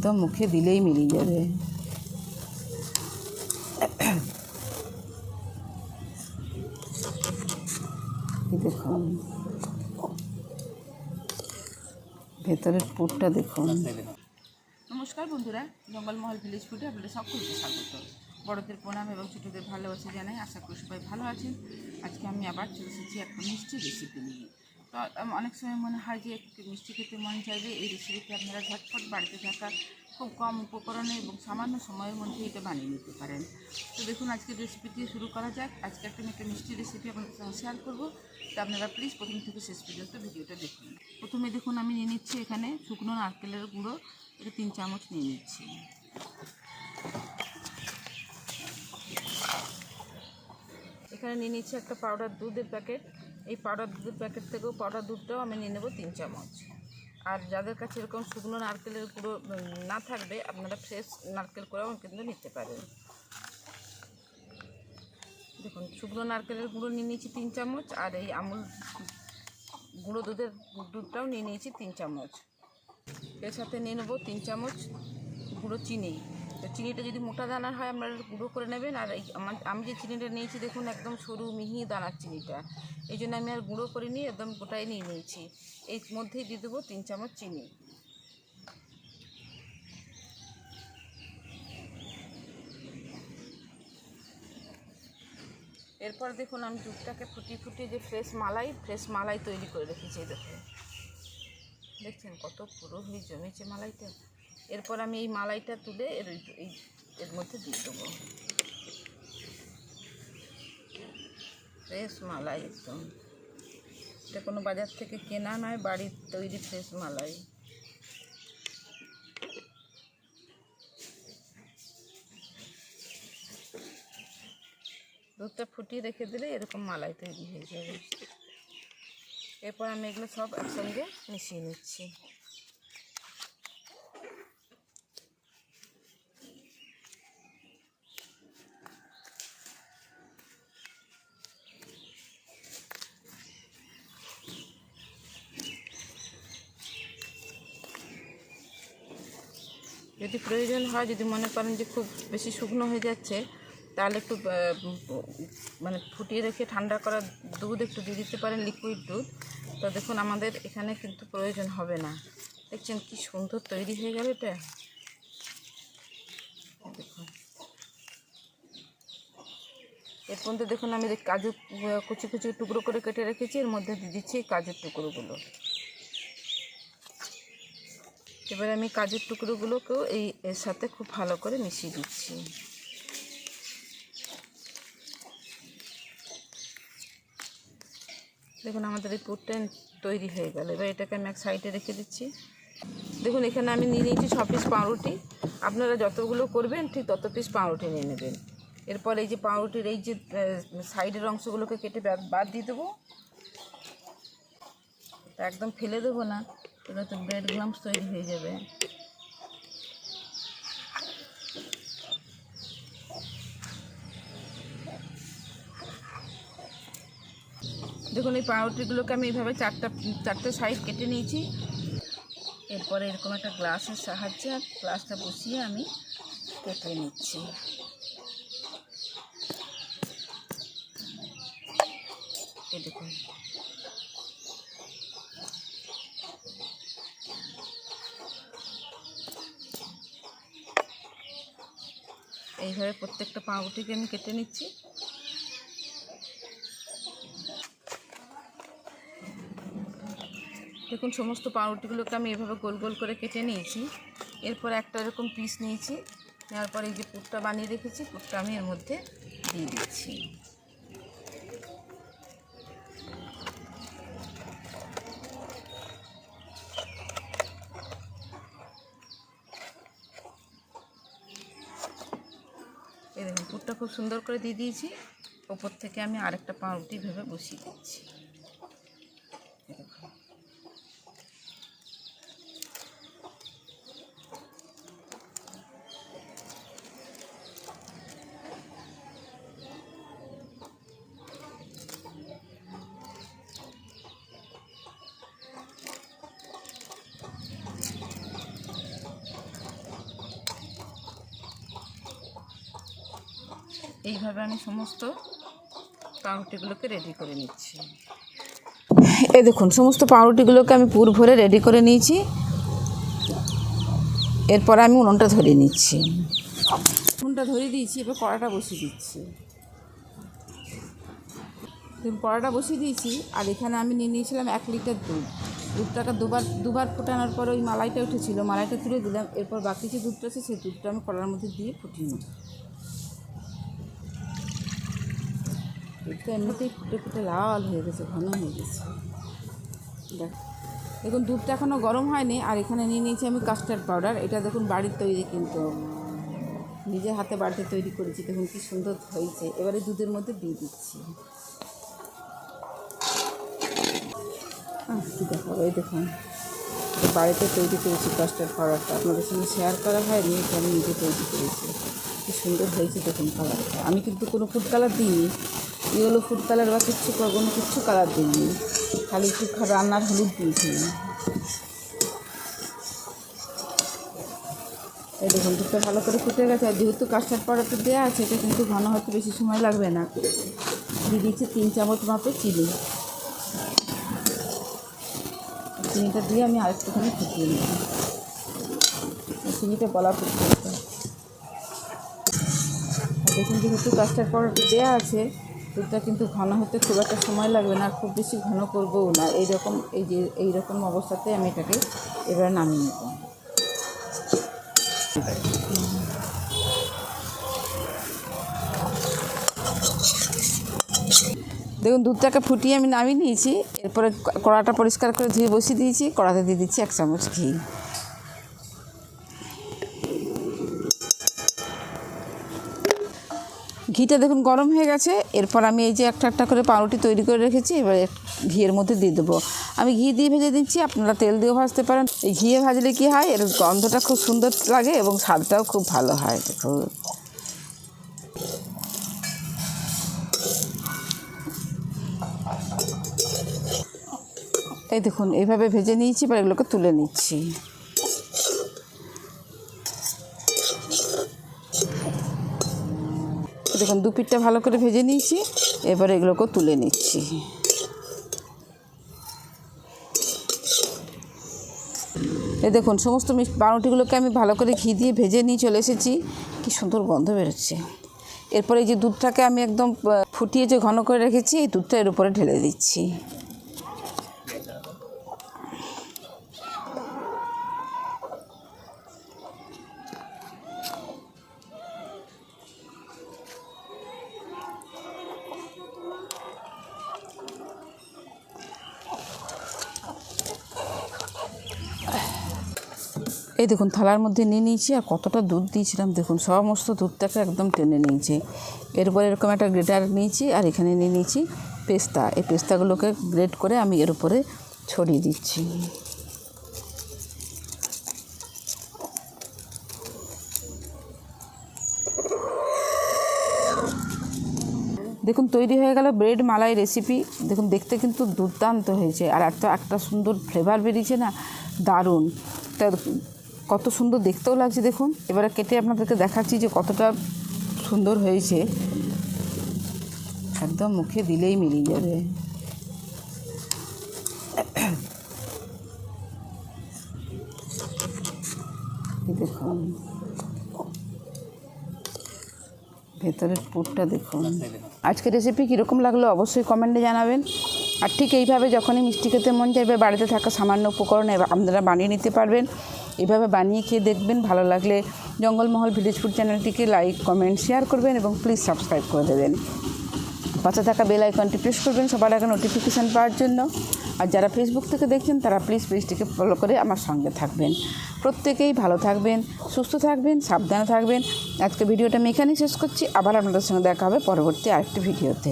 একদম মুখে দিলেই মিলিয়ে যাবে। দেখুন। ভেতরের পুরটা দেখুন। নমস্কার বন্ধুরা, জঙ্গলমহল ভিলেজ ফুটে আপনাদের সকলকে স্বাগত। বড়দের প্রণাম এবং ছোটোদের ভালোবাসা জানাই। আশা করি সবাই ভালো আছেন। আজকে আমি আবার চলে এসেছি একটা মিষ্টি রেসিপি নিয়ে। তো অনেক সময় মনে হয় যে একটু মিষ্টি খেতে মন চাইলে এই রেসিপিটি আপনারা ঝটপট বাড়িতে থাকা খুব কম উপকরণে এবং সামান্য সময়ের মধ্যে এটা বানিয়ে নিতে পারেন। তো দেখুন, আজকের রেসিপিটি শুরু করা যাক। আজকে একটা একটা মিষ্টি রেসিপি আপনাদের সঙ্গে শেয়ার করব। তো আপনারা প্লিজ প্রথম থেকে শেষ পর্যন্ত ভিডিওটা দেখুন। প্রথমে দেখুন, আমি নিয়ে নিচ্ছি এখানে শুকনো নারকেলের গুঁড়ো। এটা তিন চামচ নিয়ে নিচ্ছি। এখানে নিয়ে নিচ্ছি একটা পাউডার দুধের প্যাকেট এই পাউডার দুধের প্যাকেট থেকেও পাউডার দুধটাও আমি নিয়ে নেব তিন চামচ। আর যাদের কাছে এরকম শুকনো নারকেলের গুঁড়ো না থাকবে, আপনারা ফ্রেশ নারকেল করেও কিন্তু নিতে পারেন। দেখুন, শুকনো নারকেলের গুঁড়ো নিয়ে নিয়েছি তিন চামচ, আর এই আমুল গুঁড়ো দুধের দুধটাও নিয়ে নিয়েছি তিন চামচ। এর সাথে নিয়ে নেব তিন চামচ গুঁড়ো চিনি। তো চিনিটা যদি মোটা দানার হয়, আপনারা গুঁড়ো করে নেবেন। আর আমার, আমি যে চিনিটা নিয়েছি, দেখুন একদম সরু মিহি দানার চিনিটা। এই জন্য আমি আর গুঁড়ো করিনি একদম গোটাই নিয়ে নিয়েছি। এর মধ্যেই দিয়ে দেবো তিন চামচ চিনি। এরপর দেখুন আমি দুধটাকে ফুটিয়ে ফুটিয়ে যে ফ্রেশ মালাই ফ্রেশ মালাই তৈরি করে রেখেছি দেখুন। দেখছেন কত পুরো হয়ে জমেছে মালাইটা? এরপর আমি এই মালাইটা তুলে এর এই এর মধ্যে দিয়ে দেবো। ফ্রেশ মালাই একদম। এটা কোনো বাজার থেকে কেনা নয়, বাড়ির তৈরি ফ্রেশ মালাই। দুধটা ফুটিয়ে রেখে দিলে এরকম মালাই তৈরি হয়ে যাবে। এরপর আমি এগুলো সব একসঙ্গে মিশিয়ে নিচ্ছি। যদি প্রয়োজন হয়, যদি মনে করেন যে খুব বেশি শুকনো হয়ে যাচ্ছে, তাহলে একটু মানে ফুটিয়ে রেখে ঠান্ডা করা দুধ একটু দিয়ে দিতে পারেন লিকুইড দুধ। তো দেখুন, আমাদের এখানে কিন্তু প্রয়োজন হবে না। দেখছেন কি সুন্দর তৈরি হয়ে গেল এটা। দেখুন। এর মধ্যে দেখুন, আমি কাজু, কুচি কুচি টুকরো করে কেটে রেখেছি, এর মধ্যে দিচ্ছি কাজুর টুকরোগুলো। এবার আমি কাজের টুকরোগুলোকেও এই, এর সাথে খুব ভালো করে মিশিয়ে দিচ্ছি। দেখুন, আমাদের এই পুরটা তৈরি হয়ে গেল। এবার এটাকে আমি এক সাইডে রেখে দিচ্ছি। দেখুন, এখানে আমি নিয়ে নিয়েছি ছ পিস পাউরুটি। আপনারা যতগুলো করবেন, ঠিক তত পিস পাউরুটি নিয়ে নেবেন। এরপর এই যে পাউরুটির এই যে সাইডের অংশগুলোকে কেটে বাদ- দিয়ে দেবো। এটা একদম ফেলে দেবো না। এটা তো ব্রেড গ্রামস তৈরি হয়ে যাবে। দেখুন, এই পাউরুটিগুলোকে আমি এইভাবে চারটা, চারটে সাইড কেটে নিয়েছি। এরপরে এরকম একটা গ্লাসের সাহায্যে গ্লাসটা বসিয়ে আমি কেটে নিচ্ছি। দেখুন। এইভাবে প্রত্যেকটা পাউরুটিকে আমি কেটে নিচ্ছি। দেখুন, সমস্ত পাউরুটিগুলোকে আমি এভাবে গোল গোল করে কেটে নিয়েছি। এরপর একটা এরকম পিস নিয়েছি। নেওয়ার পর এই যে পুরটা বানিয়ে রেখেছি, পুরটা আমি এর মধ্যে দিয়ে দিচ্ছি এই দেখুন পুরটা খুব সুন্দর করে দিয়ে দিয়েছি। ওপর থেকে আমি আরেকটা পাউরুটি ভেবে বসিয়ে দিচ্ছি। এইভাবে আমি সমস্ত পাউরুটিগুলোকে রেডি করে নিচ্ছি। এই দেখুন, সমস্ত পাউরুটিগুলোকে আমি পুর ভরে রেডি করে নিয়েছি। এরপর আমি উনুনটা ধরিয়ে নিচ্ছি। উনুনটা ধরিয়ে দিয়েছি, এবার কড়াটা বসিয়ে দিচ্ছি। কড়াটা বসিয়ে দিয়েছি, আর এখানে আমি নিয়ে নিয়েছিলাম এক লিটার দুধ। দুধটাকে দুবার দুবার ফোটানোর পরে ওই মালাইটা উঠেছিল, মালাইটা তুলে দিলাম, এরপর বাকি যে দুধটা আছে, সেই দুধটা আমি কড়ার মধ্যে দিয়ে ফুটিয়ে নেব দুধটা এমনিতেই ফুটে ফুটে লাল হয়ে গেছে, ঘন হয়ে গেছে। দেখ, দেখুন, দুধটা এখনও গরম হয়নি, আর এখানে নিয়ে নিয়েছি আমি কাস্টার্ড পাউডার এটা দেখুন, বাড়ির তৈরি কিন্তু। নিজের হাতে বাড়িতে তৈরি করেছি, দেখুন কি সুন্দর হয়েছে। এবারে দুধের মধ্যে দিয়ে দিচ্ছি। কি দেখাবো, এই দেখুন। বাড়িতে তৈরি করেছি কাস্টার্ড পাউডারটা আপনাদের সঙ্গে শেয়ার করা হয়নি নিয়ে আমি নিজে তৈরি করেছি। কি সুন্দর হয়েছে দেখুন কালারটা আমি কিন্তু কোনো ফুড কালার দিইনি। ইয়েলো ফুড কালার বা কিচ্ছু কোনো কিচ্ছু কালার দিইনি খালি একটু রান্নার হলুদ দিয়েছিলাম এই দেখুন, দুধটা ভালো করে ফুটে গেছে। আর যেহেতু কাস্টার্ড পাউডারটা দেওয়া আছে, এটা কিন্তু ঘন হতে বেশি সময় লাগবে না। দিয়ে দিচ্ছি তিন চামচ মাপে চিনি। চিনিটা দিয়ে আমি আরেকটুখানি ফুটিয়ে নিই চিনিটা গলা ফুটতে দেখুন, যেহেতু কাস্টার্ড পাউডারটা দেওয়া আছে দুধটা কিন্তু ঘন হতে খুব একটা সময় লাগবে না, খুব বেশি ঘন করবও না। এইরকম, এই যে, এইরকম অবস্থাতে আমি এটাকে এবার নামিয়ে নেব। দেখুন, দুধটাকে ফুটিয়ে আমি নামিয়ে নিয়েছি। এরপরে কড়াটা পরিষ্কার করে ধুয়ে বসিয়ে দিয়েছি। কড়াতে দিয়ে দিচ্ছি এক চামচ ঘি। ঘিটা দেখুন গরম হয়ে গেছে। এরপর আমি এই যে একটা একটা করে পাউরুটি তৈরি করে রেখেছি, এবারে ঘিয়ের মধ্যে দিয়ে দেবো। আমি ঘি দিয়ে ভেজে দিচ্ছি, আপনারা তেল দিয়েও ভাজতে পারেন। এই ঘিয়ে ভাজলে কি হয়, এর গন্ধটা খুব সুন্দর লাগে এবং স্বাদটাও খুব ভালো হয়। দেখুন। এই দেখুন, এইভাবে ভেজে নিয়েছি, এবার এগুলোকে তুলে নিচ্ছি। দেখুন, দু পিঠটা ভালো করে ভেজে নিয়েছি। এবার এগুলোকে তুলে নিচ্ছি। এ দেখুন, সমস্ত মিষ্টি বারোটিগুলোকে আমি ভালো করে ঘি দিয়ে ভেজে নিয়ে চলে এসেছি। কি সুন্দর গন্ধ বেরোচ্ছে। এরপরে এই যে দুধটাকে আমি একদম ফুটিয়ে যে ঘন করে রেখেছি, এই দুধটা এর উপরে ঢেলে দিচ্ছি। এই দেখুন, থালার মধ্যে নিয়ে নিয়েছি আর কতটা দুধ দিয়েছিলাম। দেখুন, সমস্ত দুধটাকে একদম টেনে নিয়েছি। এরপর এরকম একটা গ্রেটার নিয়েছি আর এখানে নিয়ে নিয়েছি পেস্তা। এই পেস্তাগুলোকে গ্রেট করে আমি এর উপরে ছড়িয়ে দিচ্ছি। দেখুন, তৈরি হয়ে গেল ব্রেড মালাই রেসিপি দেখুন, দেখতে কিন্তু দুর্দান্ত হয়েছে। আর এত একটা সুন্দর ফ্লেভার বেরিয়েছে না, দারুণ। তা কত সুন্দর দেখতেও লাগছে, দেখুন। এবারে কেটে আপনাদেরকে দেখাচ্ছি যে কতটা সুন্দর হয়েছে। একদম মুখে দিলেই মিলিয়ে যাবে। দেখুন। ভেতরের পুরটা দেখুন। আজকের রেসিপি কীরকম লাগল অবশ্যই কমেন্টে জানাবেন। আর ঠিক এইভাবে যখনই মিষ্টি খেতে মন চাইবে, বাড়িতে থাকা সামান্য উপকরণ আপনারা বানিয়ে নিতে পারবেন। এভাবে বানিয়ে খেয়ে দেখবেন, ভালো লাগলে জঙ্গলমহল ভিলেজ ফুড চ্যানেলটিকে লাইক, কমেন্ট, শেয়ার করবেন এবং প্লিজ সাবস্ক্রাইব করে দেবেন। পাশে থাকা বেল আইকনটি প্রেস করবেন সবার আগে নোটিফিকেশান পাওয়ার জন্য। আর যারা ফেসবুক থেকে দেখছেন, তারা প্লিজ পেজটিকে ফলো করে আমার সঙ্গে থাকবেন। প্রত্যেকেই ভালো থাকবেন, সুস্থ থাকবেন, সাবধানে থাকবেন। আজকে ভিডিওটা আমি এখানেই শেষ করছি। আবার আপনাদের সঙ্গে দেখা হবে পরবর্তী আরেকটি ভিডিওতে।